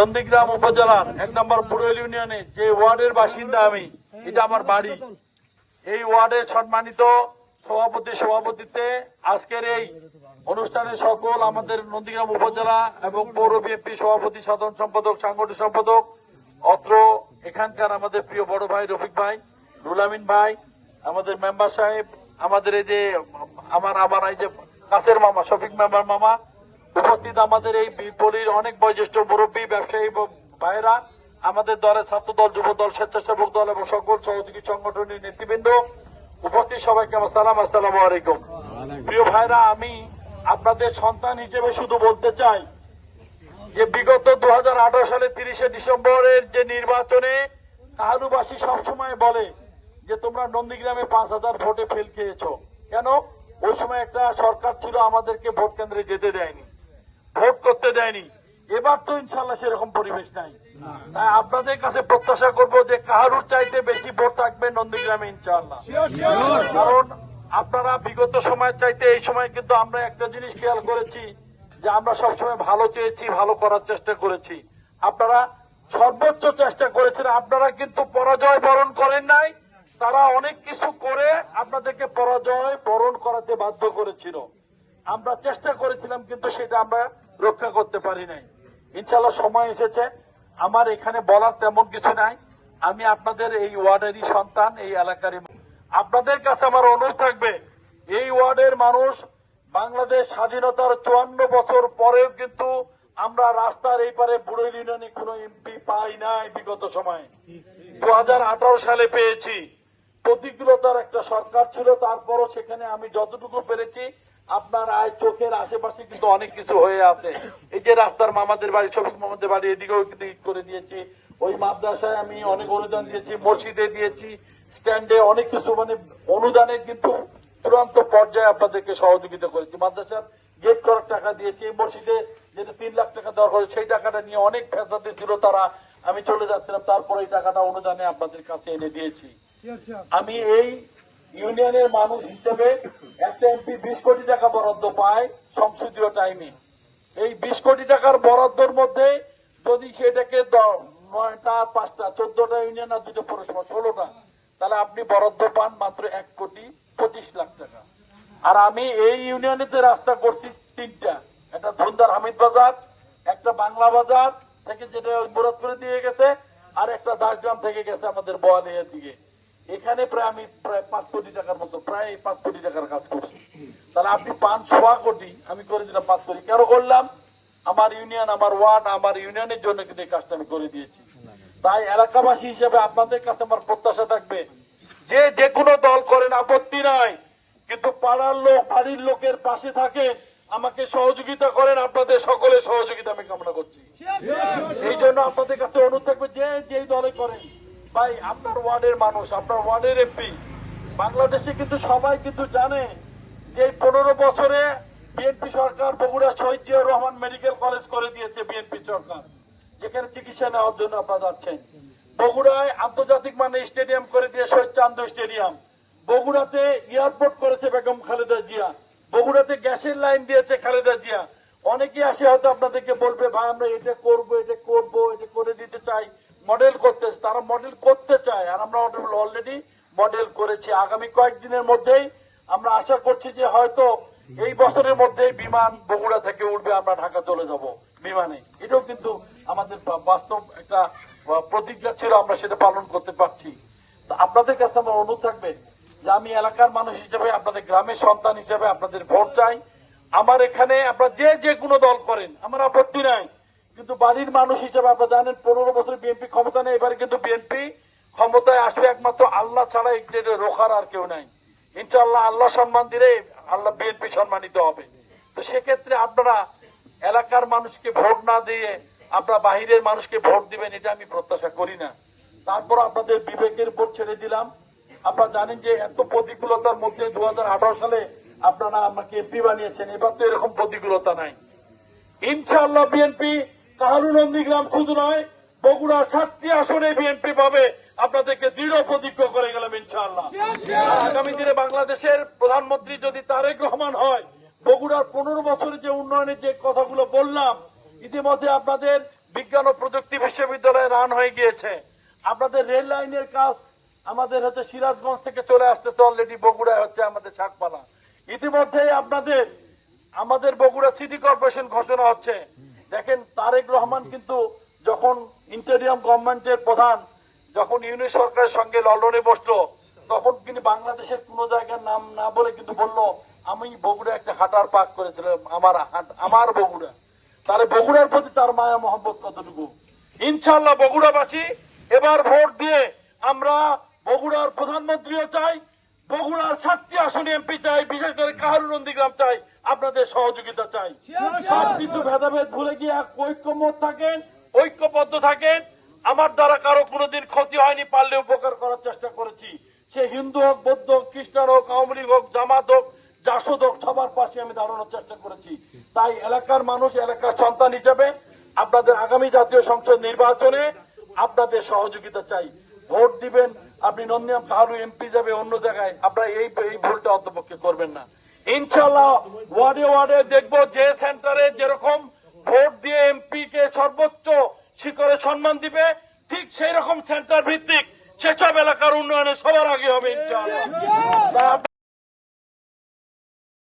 নন্দীগ্রাম উপজেলার এক নম্বর বুড়েল ইউনিয়নে যে ওয়ার্ডের বাসিন্দা আমি, এটা আমার বাড়ি। এই ওয়ার্ডের সম্মানিত সভাপতি সভাপতিত্বে আজকের এই অনুষ্ঠানে সকল আমাদের নন্দীগ্রাম উপজেলা এবং পৌর বিএনপি সভাপতি, সাধারণ সম্পাদক, সাংগঠনিক সম্পাদক, অত্র এখানকার আমাদের প্রিয় বড় ভাই রফিক ভাই রুলামিন ভাই, আমাদের মেম্বার সাহেব, আমাদের এই যে আমার আমার এই যে কাছের মামা, শফিক মেম্বার মামা উপস্থিত আমাদের এই পলির অনেক বয়োজ্যেষ্ঠ মুরব্বী ব্যবসায়ী ভাইরা আমাদের দলের ছাত্র দল যুব দল স্বেচ্ছাসেবক দল এবং সকল সহযোগী সংগঠনের নেতৃবৃন্দ উপস্থিত সবাইকে আমার সালাম আসসালামু আলাইকুম। প্রিয় ভাইরা আমি আপনাদের সন্তান হিসেবে শুধু বলতে চাই যে বিগত দু হাজার আঠারো সালে তিরিশে ডিসেম্বরের যে নির্বাচনে কাহালুবাসী সবসময় বলে যে তোমরা নন্দীগ্রামে পাঁচ হাজার ভোটে ফেল খেয়েছ। কেন? ওই সময় একটা সরকার ছিল আমাদেরকে ভোট কেন্দ্রে যেতে দেয়নি। ভোট করতে দেয়নি। এবার তো ইনশাল্লাহ সেরকম পরিবেশ নাই। তাই আপনাদের কাছে প্রত্যাশা করব যে কাহারুর চাইতে বেশি ভোট থাকবে নন্দীগ্রামে ইনশাল্লাহ কারণ আপনারা বিগত সময় চাইতে এই সময় কিন্তু আমরা একটা জিনিস খেয়াল করেছি যে আমরা সবসময় ভালো চেয়েছি ভালো করার চেষ্টা করেছি। আপনারা সর্বোচ্চ চেষ্টা করেছেন আপনারা কিন্তু পরাজয় বরণ করেন নাই তারা অনেক কিছু করে আপনাদেরকে পরাজয় বরণ করাতে বাধ্য করেছিল। আমরা চেষ্টা করেছিলাম, কিন্তু সেটা আমরা রক্ষা করতে পারি নাই। ইনশাল্লাহ সময় এসেছে। আমার এখানে বলার তেমন কিছু নাই। আমি আপনাদের এই ওয়ার্ডেরই সন্তান, এই এলাকারই আপনাদের কাছে আমার অনুরোধ থাকবে, এই ওয়ার্ডের মানুষ বাংলাদেশ স্বাধীনতার চুয়ান্ন বছর পরেও কিন্তু আমরা রাস্তার এই পারে বুড়ৈল ইউনিয়নে কোনো এমপি পাই নাই বিগত সময়ে। দু হাজার আঠারো সালে পেয়েছি। প্রতিকূলতার একটা সরকার ছিল, তারপরও সেখানে আমি যতটুকু পেরেছি আপনার আয় চোখের আশেপাশে কিন্তু অনেক কিছু হয়ে আছে। এই যে রাস্তার মামাদের বাড়ি শফিক মামাদের বাড়ি এদিকেও করে দিয়েছি। ওই মাদ্রাসায় আমি অনেক অনুদান দিয়েছি মসজিদে দিয়েছি স্ট্যান্ডে অনেক কিছু মানে অনুদানে কিন্তু চূড়ান্ত পর্যায়ে আপনাদেরকে সহযোগিতা করেছি। মাদ্রাসার গেট করার টাকা দিয়েছি মসজিদে যেটা তিন লাখ টাকা দেওয়া হয়েছে সেই টাকাটা নিয়ে অনেক ফ্যাসাদি ছিল তারা আমি চলে যাচ্ছিলাম তারপরে এই টাকাটা অনুদানে আপনাদের কাছে এনে দিয়েছি। আমি এই ইউনিয়নের মানুষ হিসেবে একটা এমপি বিশ কোটি টাকা বরাদ্দ পায় সংসদীয় টাইমে। এই বিশ কোটি টাকার বরাদ্দর মধ্যে যদি সেটাকে নয়টা, পাঁচটা, চোদ্দটা ইউনিয়ন আর দুটো পৌরসভা, ষোলোটা, তাহলে আপনি বরাদ্দ পান মাত্র এক কোটি পঁচিশ লাখ টাকা। আর আমি এই ইউনিয়নেতে রাস্তা করছি তিনটা। একটা ধুন্দার হামিদ বাজার, একটা বাংলা বাজার থেকে যেটা মুরাদ করে দিয়ে গেছে, আর একটা দাসগ্রাম থেকে গেছে আমাদের বোয়ালিয়ার দিকে। এখানে প্রায় আমি প্রায় পাঁচ কোটি টাকার মতো প্রায় পাঁচ কোটি টাকার কাজ করছি। তাহলে আপনি পান সোয়া কোটি আমি করে দিলাম পাঁচ কোটি। কেন করলাম? আমার ইউনিয়ন আমার ওয়ার্ড আমার ইউনিয়নের জন্য কিন্তু এই কাজটা আমি করে দিয়েছি। তাই এলাকাবাসী হিসেবে আপনাদের কাছে আমার প্রত্যাশা থাকবে যে যে কোনো দল করেন আপত্তি নাই কিন্তু পাড়ার লোক বাড়ির লোকের পাশে থাকে আমাকে সহযোগিতা করেন আপনাদের সকলের সহযোগিতা আমি কামনা করছি। এই জন্য আপনাদের কাছে অনুরোধ থাকবে যে যেই দলে করেন ভাই, আপনার ওয়ার্ডের মানুষ, আপনার ওয়ার্ডের এমপি। বাংলাদেশে কিন্তু সবাই কিন্তু জানে যে পনেরো বছরে বিএনপি সরকার বগুড়া শহীদ জিয়াউর রহমান মেডিকেল কলেজ করে দিয়েছে বিএনপি সরকার। যেখানে চিকিৎসা নেওয়ার জন্য আপনারা যাচ্ছেন। বগুড়ায় আন্তর্জাতিক মানে স্টেডিয়াম করে দিয়ে শহীদ চান্দু স্টেডিয়াম। বগুড়াতে এয়ারপোর্ট করেছে বেগম খালেদা জিয়া। বগুড়াতে গ্যাসের লাইন দিয়েছে খালেদা জিয়া। অনেকে আসে হয়তো আপনাদেরকে বলবে, ভাই, আমরা এটা করব এটা করব, এটা করে দিতে চাই। মডেল করতে তারা মডেল করতে চায়। আর আমরা অলরেডি মডেল করেছি। আগামী কয়েকদিনের মধ্যেই আমরা আশা করছি যে হয়তো এই বছরের মধ্যেই বিমান বগুড়া থেকে উঠবে, আমরা ঢাকা চলে যাব বিমানে। এটাও কিন্তু আমাদের বাস্তব একটা প্রতিজ্ঞা ছিল, আমরা সেটা পালন করতে পারছি। আপনাদের কাছে আমার অনুরোধ থাকবে যে আমি এলাকার মানুষ হিসেবে, আপনাদের গ্রামের সন্তান হিসেবে আপনাদের ভোট চাই। আমার এখানে আপনারা যে যে কোনো দল করেন, আমার আপত্তি নাই। কিন্তু বাড়ির মানুষ হিসেবে আপনারা জানেন পনেরো বছর বিএনপি ক্ষমতা নেই, এবারে কিন্তু বিএনপি ক্ষমতায় আসবে একমাত্র আল্লাহ ছাড়া এই রোখার আর কেউ নাই। ইনশাআল্লাহ আল্লাহ সম্মান দিলে আল্লাহ বিএনপি সম্মানিত হবে। তো সেক্ষেত্রে আপনারা এলাকার মানুষকে ভোট না দিয়ে আপনারা বাহিরের মানুষকে ভোট দিবেন, এটা আমি প্রত্যাশা করি না। তারপর আপনাদের বিবেকের উপর ছেড়ে দিলাম। আপনারা জানেন যে এত প্রতিকূলতার মধ্যে দু হাজার আঠারো সালে আপনারা আমাকে এমপি বানিয়েছেন, এবার তো এরকম প্রতিকূলতা নাই। ইনশাআল্লাহ বিএনপি কাহারু নন্দীগ্রাম শুধু নয়, বগুড়া সাতটি আসনে বিএনপি পাবে। আপনাদেরকে দৃঢ় প্রতিজ্ঞ করে গেলাম ইনশাআল্লাহ। আগামী দিনে বাংলাদেশের প্রধানমন্ত্রী যদি তারেক রহমান হয়, বগুড়ার পনেরো বছরের যে উন্নয়নের যে কথাগুলো বললাম, ইতিমধ্যে আপনাদের বিজ্ঞান ও প্রযুক্তি বিশ্ববিদ্যালয়ে রান হয়ে গিয়েছে। আপনাদের রেল লাইনের কাজ আমাদের হচ্ছে সিরাজগঞ্জ থেকে চলে আসতেছে অলরেডি বগুড়ায় হচ্ছে আমাদের শাকপালা। ইতিমধ্যেই আপনাদের, আমাদের বগুড়া সিটি কর্পোরেশন ঘোষণা হচ্ছে। দেখেন তারেক রহমান কিন্তু যখন ইন্টেরিয়াম গভর্নমেন্টের প্রধান, যখন ইউনিট সরকারের সঙ্গে লন্ডনে বসল, তখন কিন্তু বাংলাদেশের কোন জায়গার নাম না বলে কিন্তু বলল, আমি বগুড়া একটা হাটার পাক করেছিলাম, আমার আমার বগুড়া। তাহলে বগুড়ার প্রতি তার মায়া, মহব্বত কতটুকু? ইনশাল্লাহ বগুড়াবাসী এবার ভোট দিয়ে আমরা বগুড়ার প্রধানমন্ত্রীও চাই বগুড়ার সাতটি আসনে এমপি চাই, বিশেষ করে কাহারুনন্দীগ্রাম চাই, আপনাদের সহযোগিতা চাই। সব কিছু ভেদাভেদ ভুলে গিয়ে ঐক্যমত থাকেন, ঐক্যবদ্ধ থাকেন। আমার দ্বারা কারও কোনোদিন ক্ষতি হয়নি, পারলে উপকার করার চেষ্টা করেছি। সে হিন্দু হোক, বৌদ্ধ হোক, খ্রিস্টান হোক, আওয়ামী লীগ হোক, জামাত হোক, জাসদ হোক, সবার পাশে আমি দাঁড়ানোর চেষ্টা করেছি। তাই এলাকার মানুষ, এলাকার সন্তান হিসেবে আপনাদের আগামী জাতীয় সংসদ নির্বাচনে আপনাদের সহযোগিতা চাই। ভোট দিবেন, আপনি নন্দিয়াম পাহাড়ু এমপি যাবে অন্য জায়গায়, আপনারা এই এই ভুলটা অন্তপক্ষে করবেন না। ইনশাল্লাহ ওয়ার্ডে ওয়ার্ডে দেখব যে সেন্টারে যেরকম ভোট দিয়ে এমপি কে সর্বোচ্চ শিখরে সম্মান দিবে, ঠিক সেই রকম সেন্টার ভিত্তিক সেসব এলাকার উন্নয়নে সবার আগে হবে ইনশাআল্লাহ। তা